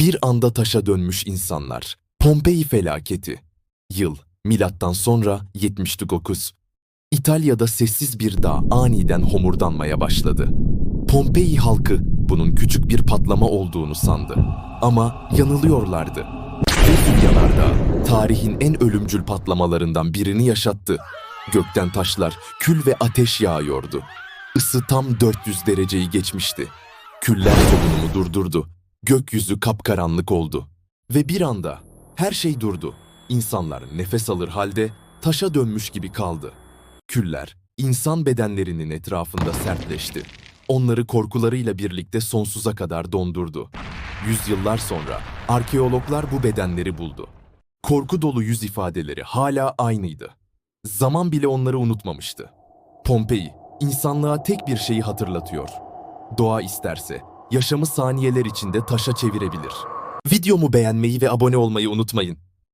Bir anda taşa dönmüş insanlar. Pompei felaketi. Yıl milattan sonra 79. İtalya'da sessiz bir dağ aniden homurdanmaya başladı. Pompei halkı bunun küçük bir patlama olduğunu sandı. Ama yanılıyorlardı. Vesüv Yanardağ, tarihin en ölümcül patlamalarından birini yaşattı. Gökten taşlar, kül ve ateş yağıyordu. Isı tam 400 dereceyi geçmişti. Küller solunumu durdurdu. Gökyüzü kapkaranlık oldu. Ve bir anda her şey durdu. İnsanlar nefes alır halde taşa dönmüş gibi kaldı. Küller insan bedenlerinin etrafında sertleşti. Onları korkularıyla birlikte sonsuza kadar dondurdu. Yüzyıllar sonra arkeologlar bu bedenleri buldu. Korku dolu yüz ifadeleri hala aynıydı. Zaman bile onları unutmamıştı. Pompei, insanlığa tek bir şeyi hatırlatıyor. Doğa isterse yaşamı saniyeler içinde taşa çevirebilir. Videomu beğenmeyi ve abone olmayı unutmayın.